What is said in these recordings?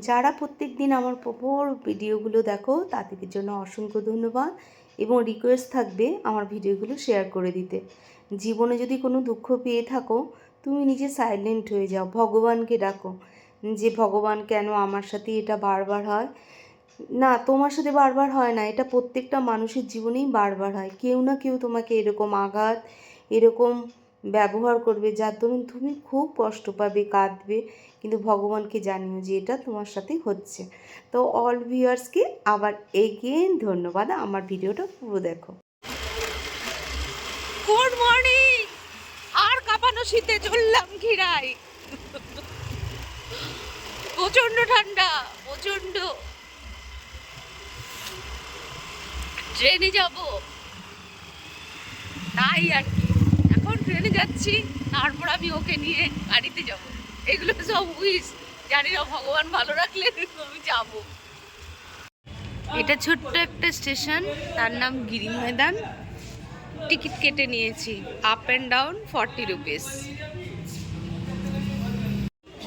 যারা প্রত্যেক দিন আমার প্রপর ভিডিওগুলো দেখো, তাদের জন্য অসংখ্য ধন্যবাদ এবং রিকোয়েস্ট থাকবে আমার ভিডিওগুলো শেয়ার করে দিতে। জীবনে যদি কোনো দুঃখ পেয়ে থাকো, তুমি নিজে সাইলেন্ট হয়ে যাও, ভগবানকে ডাকো যে, ভগবান, কেন আমার সাথে এটা বারবার হয়? না, তোমার সাথে বারবার হয় না, এটা প্রত্যেকটা মানুষের জীবনেই বারবার হয়। কেউ না কেউ তোমাকে এরকম আঘাত, এরকম ব্যবহার করবে যার দরুন তুমি খুব কষ্ট পাবে, কাঁদবে। কিন্তু ভগবানকে জানিও যে এটা তোমার সাথে হচ্ছে। তো অল ভিউয়ার্সকে আবার এগেন ধন্যবাদ। আমার ভিডিওটা পুরো দেখো। গুড মর্নিং আর কাঁপানো শীতে চললাম ঘিরাই প্রচণ্ড ঠান্ডা প্রচণ্ড ট্রেনে যাব। তাই আর কি। যাচ্ছি, তারপর আমি ওকে নিয়ে গাড়িতে যাব। এগুলো সব উইস জানি না, ভগবান ভালো রাখলে আমি যাব। এটা ছোট্ট একটা স্টেশন, তার নাম গিরি ময়দান টিকিট কেটে নিয়েছি up and down forty rupees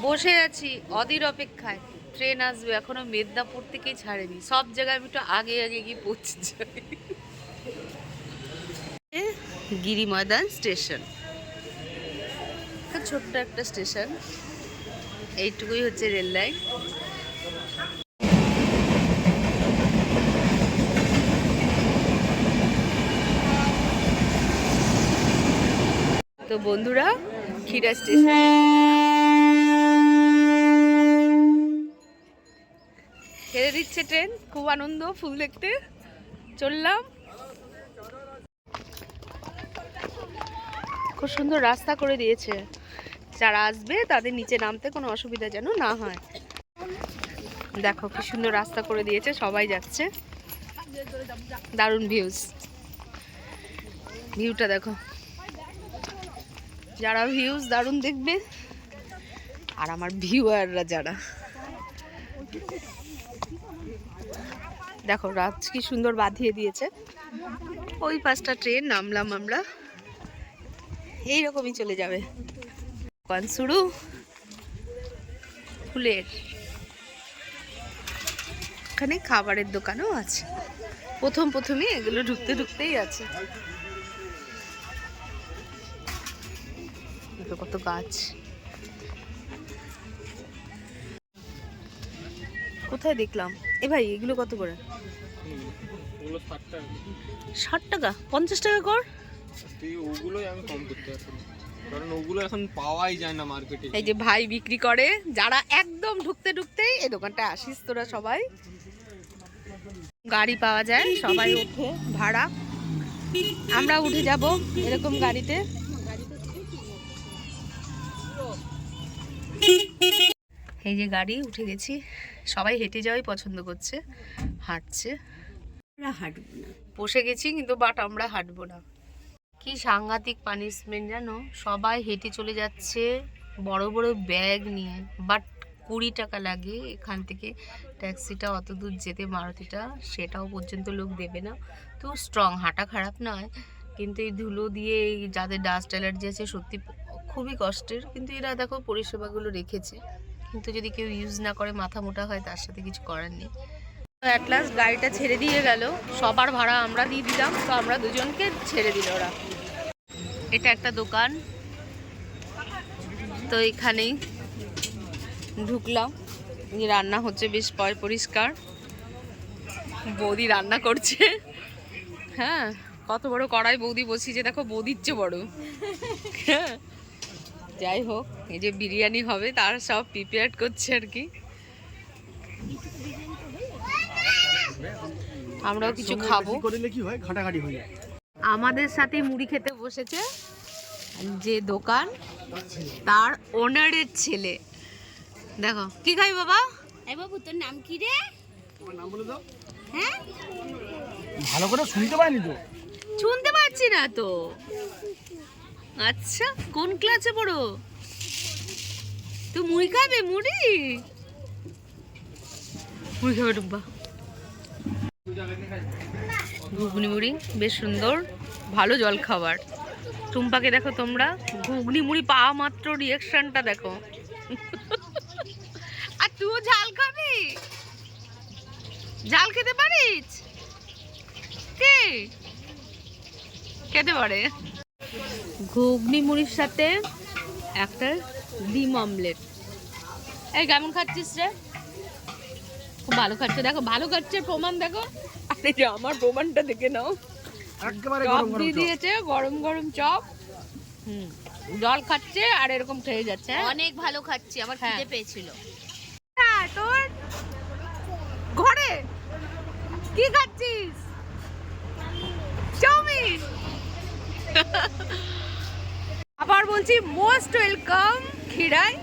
বসে আছি, অধীর অপেক্ষায়। ট্রেন আসবে, এখনও মেদিনীপুর থেকেই ছাড়েনি। সব জায়গায় আমি একটু আগে আগে গিয়ে পৌঁছে যাই। গিরি ময়দান স্টেশন। ছোট্ট একটা স্টেশন। এইটুকুই হচ্ছে রেল লাইন। তো বন্ধুরা খিরা স্টেশন। ছেড়ে দিচ্ছে ট্রেন, খুব আনন্দ, ফুল দেখতে। চললাম। খুব সুন্দর রাস্তা করে দিয়েছে। যারা আসবে, তাদের নিচে নামতে কোনো অসুবিধা যেন না হয়। দেখো কি সুন্দর রাস্তা করে দিয়েছে, সবাই যাচ্ছে। দারুণ ভিউজ ভিউটা দেখো। যারা ভিউজ দারুণ দেখবে, আর আমার ভিউয়াররা যারা। দেখো, রাত কি সুন্দর বাঁধিয়ে দিয়েছে। ওই পাঁচটা ট্রেন নামলাম আমরা। এইরকমই চলে যাবে। দোকান শুরু। ফুলের। এখানে খাবারের দোকানও আছে। প্রথম প্রথমে এগুলো ঢুকতে ঢুকতেই আছে। কত গাছ। কোথায় দেখলাম? এ ভাই এগুলো কত করে? ষাট টাকা। পঞ্চাশ টাকা কর? ওগুলোই আমি কম করতে পারছি। কারণ ওগুলো এখন পাওয়াই যায় না মার্কেটে এই যে ভাই বিক্রি করে যারা একদম ঢুকতে ঢুকতেই এই দোকানটা আসিস তোরা সবাই। গাড়ি পাওয়া যায় সবাই ওঠে ভাড়া। আমরা উঠে যাব এরকম গাড়িতে। এই যে গাড়ি উঠে গেছি। সবাই হেঁটে যাওয়াই পছন্দ করছে হাঁটছে। আমরা হাঁটবো না। বসে গেছি কিন্তু বাট আমরা হাঁটবো না। কি সাংঘাতিক পানিশমেন্ট জানো? সবাই হেঁটে চলে যাচ্ছে বড় বড় ব্যাগ নিয়ে। বাট কুড়ি টাকা লাগে এখান থেকে। ট্যাক্সিটা অত দূর যেতে মারুতিটা সেটাও পর্যন্ত লোক দেবে না। তো স্ট্রং হাঁটা খারাপ নয়। কিন্তু এই ধুলো দিয়ে এই যাদের ডাস্ট অ্যালার্জি আছে সত্যি খুবই কষ্টের। কিন্তু এরা দেখো পরিষেবাগুলো রেখেছে। কিন্তু যদি কেউ ইউজ না করে, মাথা মোটা হয়, তার সাথে কিছু করার নেই। অ্যাট লাস্ট গাড়িটা ছেড়ে দিয়ে গেল। সবার ভাড়া আমরা দিয়ে দিলাম। তো আমরা দুজনকে ছেড়ে দিল ওরা। এটা একটা দোকান। তো এখানেই ঢুকলাম। রান্না হচ্ছে বেশ পয় পরিষ্কার। বৌদি রান্না করছে। হ্যাঁ কত বড় কড়াই বৌদি বসিয়েছে দেখো বৌদির চেয়ে বড়। হ্যাঁ যাই হোক এই যে বিরিয়ানি হবে তার সব প্রিপেয়ার করছে আর কি। আমরাও কিছু খাব। করলে কি হয়? ঘাটাঘাটি হয়ে যায়। আমাদের সাথে মুড়ি খেতে বসেছে যে দোকান তার ওনারের ছেলে। দেখো কি খাই বাবা? এই বাবু তোর নাম কি রে? নাম বলে দাও। হ্যাঁ? ভালো করে শুনতে পাইনি তো। শুনতে পাচ্ছি না তো। আচ্ছা কোন ক্লাসে পড়ো? তুই মুড়ি খাবে মুড়ি? মুড়ি খাবে ডুব্বা ঘুগনি মুড়ি বেশ সুন্দর, ভালো জল খাবার টুম্পাকে দেখো তোমরা ঘুগনি মুড়ি পাওয়া মাত্র রিয়াকশনটা দেখো। আর তুইও ঝাল খাবি? ঝাল খেতে পারিস? কে? খেতে পারে। ঘুগনি মুড়ির সাথে একটা ডিম অমলেট। এই কেমন খাচ্ছিস রে? খুব ভালো খাচ্ছে। দেখো, ভালো খাচ্ছে প্রমাণ দেখো। আরে যে আমার প্রমাণটা দেখে নাও। চপ গরম গরম দিয়ে দিয়েছে গরম গরম চপ। হুম। জল খাচ্ছে আর এরকম খেয়ে যাচ্ছে হ্যাঁ? অনেক ভালো খাচ্ছি আমার হ্যাঁ। খিদে পেয়েছিল। হ্যাঁ, তোর ঘরে কি খাচ্ছিস? চাউমিন। আবার বলছি মোস্ট ওয়েলকাম খিরাই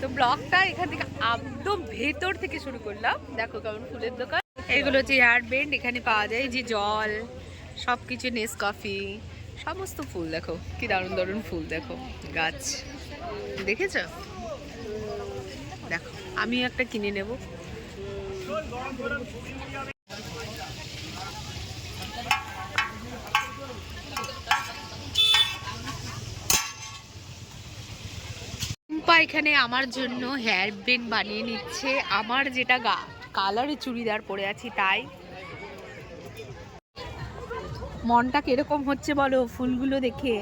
তো ব্লগটা এখান থেকে একদম ভেতর থেকে শুরু করলাম। দেখো কেমন ফুলের দোকান। এগুলো হচ্ছে হেয়ার ব্যান্ড এখানে পাওয়া যায়, যে জল সব কিছু নেস কফি সমস্ত ফুল দেখো, কি দারুণ দারুণ ফুল দেখো, গাছ। দেখেছ? দেখো আমি একটা কিনে নেব। এখানে আমার জন্য হেয়ার বেন বানিয়ে নিচ্ছে, আমার যেটা গা কালারে চুড়িদার পরে আছি তাই। মনটা কীরকম হচ্ছে বলো ফুলগুলো দেখে?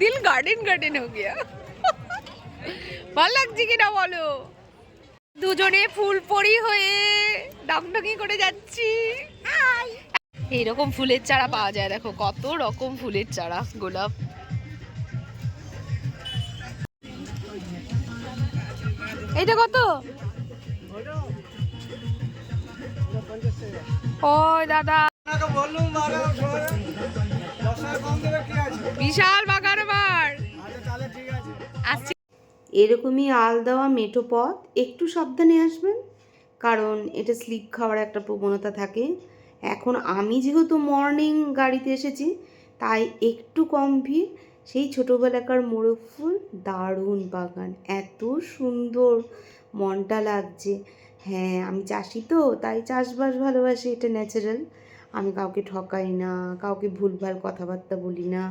দিল গার্ডেন গার্ডেন হয়ে গিয়া। ভালো লাগছে কিনা বলো? দুজনে ফুল পরি হয়ে ডংডঙি করে যাচ্ছি। এইরকম ফুলের চারা পাওয়া যায় দেখো কত রকম ফুলের চারা গোলাপ। এইটা কত? বিশাল আসছি। এরকমই আল দেওয়া মেঠো পথ, একটু সাবধানে আসবেন, কারণ এটা স্লিপ খাওয়ার একটা প্রবণতা থাকে। এখন আমি যেহেতু মর্নিং গাড়িতে এসেছি, তাই একটু কম ভিড় সেই ছোটোবেলাকার মোরগ ফুল, দারুণ বাগান। এত সুন্দর মনটা লাগছে। হ্যাঁ আমি চাষি তো, তাই চাষবাস ভালোবাসি, এটা ন্যাচারাল আমি কাউকে ঠকাই না, কাউকে ভুলভাল কথাবার্তা বলি না।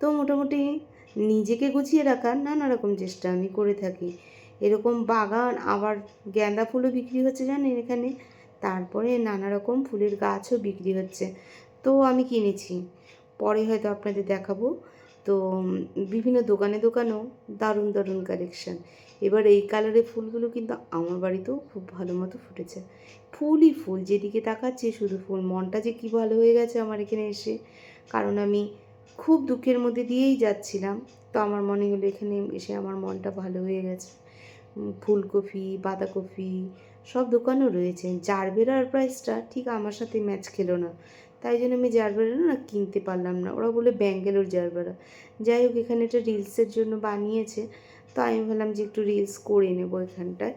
তো মোটামুটি নিজেকে গুছিয়ে রাখার নানা রকম চেষ্টা আমি করে থাকি। এরকম বাগান, আবার গ্যাঁদা ফুলও বিক্রি হচ্ছে জানেন এখানে? তারপরে নানা রকম ফুলের গাছও বিক্রি হচ্ছে। তো আমি কিনেছি। পরে হয়তো আপনাদের দেখাবো। তো বিভিন্ন দোকানে দোকানেও দারুণ দারুণ কালেকশান এবার এই কালারের ফুলগুলো কিন্তু আমার বাড়িতেও খুব ভালো মতো ফুটেছে। ফুলই ফুল, যেদিকে তাকাচ্ছি শুধু ফুল। মনটা যে কী ভালো হয়ে গেছে আমার এখানে এসে। কারণ আমি খুব দুঃখের মধ্যে দিয়েই যাচ্ছিলাম। তো আমার মনে হলো এখানে এসে আমার মনটা ভালো হয়ে গেছে। ফুলকপি, বাঁধাকপি সব দোকানও রয়েছে। জারবেরার প্রাইসটা ঠিক আমার সাথে ম্যাচ খেলো না। তাই জন্য আমি জারবেরা না কিনতে পারলাম না। ওরা বলে ব্যাঙ্গালোর জারবেরা। যাই হোক, এখানে একটা রিলসের জন্য বানিয়েছে। তো আমি ভাবলাম যে একটু রিলস করে নেব এখানটায়।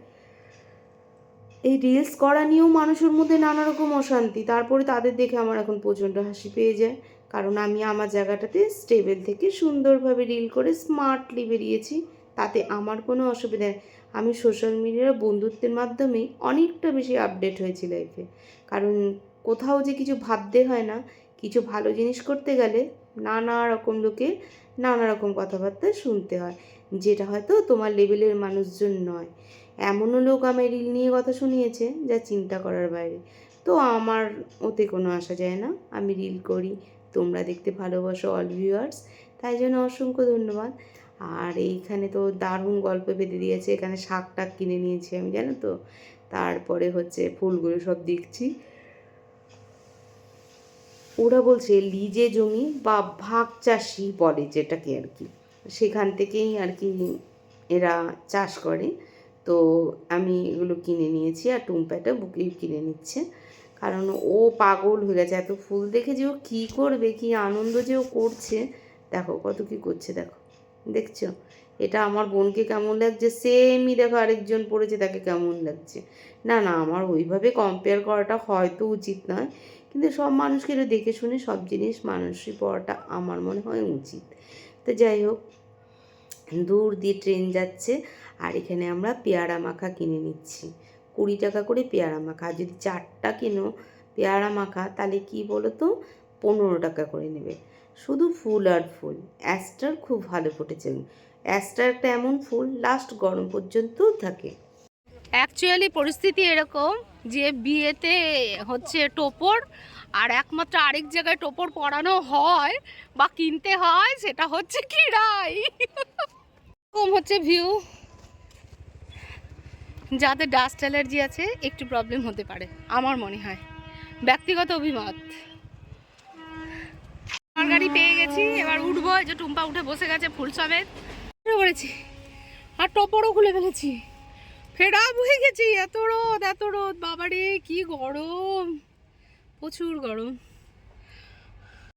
এই রিলস করা নিয়েও মানুষের মধ্যে নানা রকম অশান্তি। তারপরে তাদের দেখে আমার এখন প্রচণ্ড হাসি পেয়ে যায়। কারণ আমি আমার জায়গাটাতে স্টেবল থেকে সুন্দরভাবে রিল করে স্মার্টলি বেরিয়েছি। তাতে আমার কোনো অসুবিধা নেই। আমি সোশ্যাল মিডিয়ার বন্ধুত্বের মাধ্যমেই অনেকটা বেশি আপডেট হয়েছি লাইফে। কারণ কোথাও যে কিছু ভাবতে হয় না, কিছু ভালো জিনিস করতে গেলে নানা রকম লোকের নানা রকম কথাবার্তা শুনতে হয়, যেটা হয়তো তোমার লেভেলের মানুষজন নয়। এমনও লোক আমায় রিল নিয়ে কথা শুনিয়েছে যা চিন্তা করার বাইরে। তো আমার ওতে কোনো আসা যায় না, আমি রিল করি, তোমরা দেখতে ভালোবাসো অল ভিউয়ার্স তাই জন্য অসংখ্য ধন্যবাদ। আর এইখানে তো দারুণ গল্প বেঁধে দিয়েছে, এখানে শাক টাক কিনে নিয়েছি আমি, জানো তো? তারপরে হচ্ছে ফুলগুলো সব দেখছি। ওরা বলছে, লিজে জমি বা ভাগ চাষি বলে যেটাকে আর কি। সেখান থেকেই আর কি এরা চাষ করে। তো আমি এগুলো কিনে নিয়েছি আর টুম্পাটা বুকেই কিনে নিচ্ছে। কারণ ও পাগল হয়ে গেছে। এত ফুল দেখে যে ও কী করবে, কী আনন্দ যে ও করছে। দেখো কত কী করছে, দেখো। দেখছ? এটা আমার বোনকে কেমন লাগছে? সেমই দেখো আরেকজন পড়েছে, তাকে কেমন লাগছে? না না, আমার ওইভাবে কম্পেয়ার করাটা হয়তো উচিত নয়। কিন্তু সব মানুষকে একটু দেখে শুনে সব জিনিস মানুষই পড়াটা আমার মনে হয় উচিত। তো যাই হোক, দূর দিয়ে ট্রেন যাচ্ছে আর এখানে আমরা পেয়ারা মাখা কিনে নিচ্ছি। কুড়ি টাকা করে পেয়ারা মাখা। আর যদি চারটা কিনো পেয়ারা মাখা, তাহলে কি বলো তো পনেরো টাকা করে নেবে। শুধু ফুল আর ফুল। অ্যাস্টার খুব ভালো ফুটেছে। অ্যাস্টার একটা এমন ফুল লাস্ট গরম পর্যন্তও থাকে। অ্যাকচুয়ালি পরিস্থিতি এরকম যে বিয়েতে হচ্ছে টোপর আর একমাত্র আরেক জায়গায় টোপর পরানো হয় বা কিনতে হয়, সেটা হচ্ছে কিরাই। এরকম হচ্ছে ভিউ যাদের ডাস্ট অ্যালার্জি আছে, একটু প্রবলেম হতে পারে, আমার মনে হয়। ব্যক্তিগত অভিমত। আমার গাড়ি পেয়ে গেছি, এবার উঠবো যে টুম্পা উঠে বসে গেছে ফুল সমেত। পড়েছি আর টোপরও খুলে ফেলেছি। ফেরা হয়ে গেছি এত রোদ এত রোদ বাবারে কি গরম প্রচুর গরম।